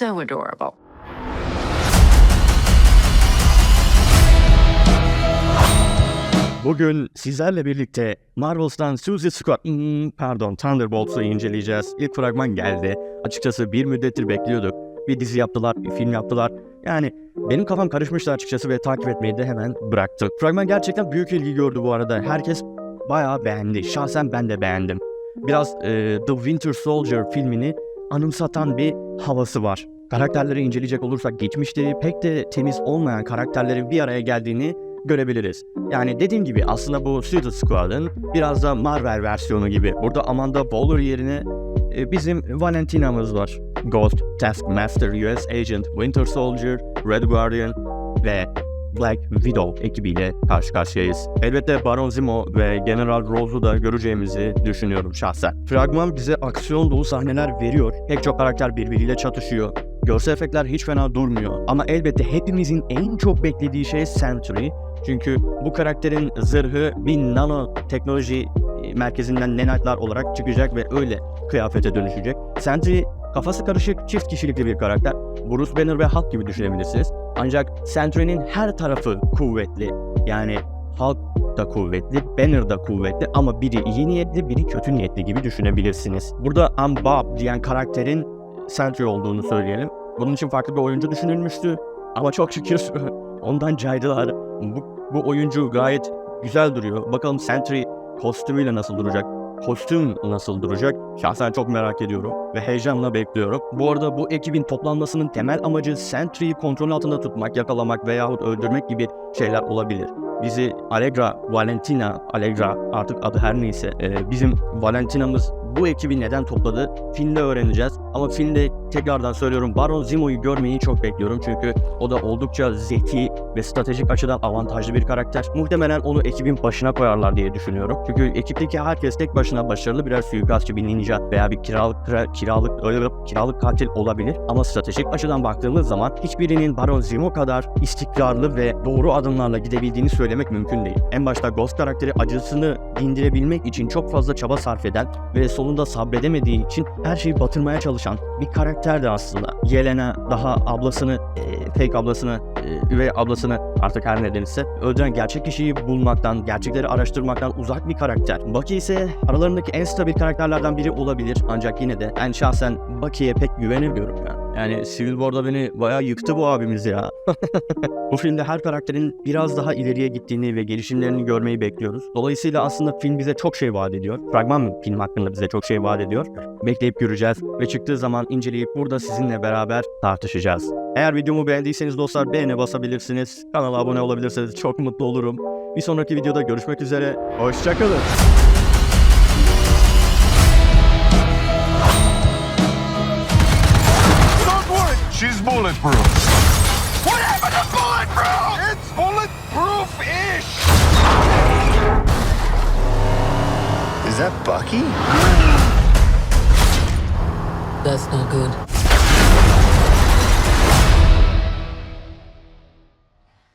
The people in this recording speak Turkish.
so adorable. Bugün sizlerle birlikte Marvel's'tan Suicide Squad, hmm, pardon Thunderbolts'u inceleyeceğiz. İlk fragman geldi. Açıkçası bir müddettir bekliyorduk. Bir dizi yaptılar, bir film yaptılar. Yani benim kafam karışmıştı açıkçası ve takip etmeyi de hemen bıraktım. Fragman gerçekten büyük ilgi gördü bu arada. Herkes bayağı beğendi. Şahsen ben de beğendim. Biraz e, The Winter Soldier filmini anımsatan bir havası var. Karakterleri inceleyecek olursak geçmişte pek de temiz olmayan karakterlerin bir araya geldiğini görebiliriz. Yani dediğim gibi aslında bu Suicide Squad'ın biraz da Marvel versiyonu gibi. Burada Amanda Waller yerine e, bizim Valentina'mız var. Ghost, Taskmaster, US Agent, Winter Soldier, Red Guardian ve Black Widow ekibiyle karşı karşıyayız. Elbette Baron Zemo ve General Rose'u da göreceğimizi düşünüyorum şahsen. Fragman bize aksiyon dolu sahneler veriyor. Pek çok karakter birbiriyle çatışıyor. Görsel efektler hiç fena durmuyor. Ama elbette hepimizin en çok beklediği şey Sentry. Çünkü bu karakterin zırhı bir nano teknoloji e, merkezinden nanite'lar olarak çıkacak ve öyle kıyafete dönüşecek. Sentry kafası karışık çift kişilikli bir karakter. Bruce Banner ve Hulk gibi düşünebilirsiniz. Ancak Sentry'nin her tarafı kuvvetli. Yani Hulk da kuvvetli, Banner da kuvvetli ama biri iyi niyetli, biri kötü niyetli gibi düşünebilirsiniz. Burada I'm Bob diyen karakterin Sentry olduğunu söyleyelim. Bunun için farklı bir oyuncu düşünülmüştü. Ama çok şükür ondan caydılar. Bu, bu oyuncu gayet güzel duruyor. Bakalım Sentry kostümüyle nasıl duracak? Kostüm nasıl duracak? Şahsen çok merak ediyorum ve heyecanla bekliyorum. Bu arada bu ekibin toplanmasının temel amacı Sentry'yi kontrol altında tutmak, yakalamak veyahut öldürmek gibi şeyler olabilir. Bizi Allegra, Valentina, Allegra artık adı her neyse bizim Valentina'mız bu ekibi neden topladı? Filmde öğreneceğiz. Ama filmde tekrardan söylüyorum Baron Zemo'yu görmeyi çok bekliyorum. Çünkü o da oldukça zeki ve stratejik açıdan avantajlı bir karakter. Muhtemelen onu ekibin başına koyarlar diye düşünüyorum. Çünkü ekipteki herkes tek başına başarılı birer suikastçı, bir ninja veya bir kiralık kira- kiralık öyle bir kiralık katil olabilir. Ama stratejik açıdan baktığımız zaman hiçbirinin Baron Zemo kadar istikrarlı ve doğru adımlarla gidebildiğini söylemek mümkün değil. En başta Ghost karakteri acısını dindirebilmek için çok fazla çaba sarf eden ve sonunda sabredemediği için her şeyi batırmaya çalışan bir karakterdi aslında. Yelena daha ablasını, e, fake ablasını, e, üvey ablasını artık her nedense öldüren gerçek kişiyi bulmaktan, gerçekleri araştırmaktan uzak bir karakter. Bucky ise aralarındaki en stabil karakterlerden biri olabilir ancak yine de ben şahsen Bucky'ye pek güvenemiyorum ya. Yani Civil War'da beni bayağı yıktı bu abimiz ya. Bu filmde her karakterin biraz daha ileriye gittiğini ve gelişimlerini görmeyi bekliyoruz. Dolayısıyla aslında film bize çok şey vaat ediyor. Fragman film hakkında bize çok şey vaat ediyor. Bekleyip göreceğiz ve çıktığı zaman inceleyip burada sizinle beraber tartışacağız. Eğer videomu beğendiyseniz dostlar beğene basabilirsiniz. Kanala abone olabilirseniz çok mutlu olurum. Bir sonraki videoda görüşmek üzere. Hoşçakalın. She's bulletproof. What happened to bulletproof? It's bulletproof-ish. Is that Bucky? That's not good.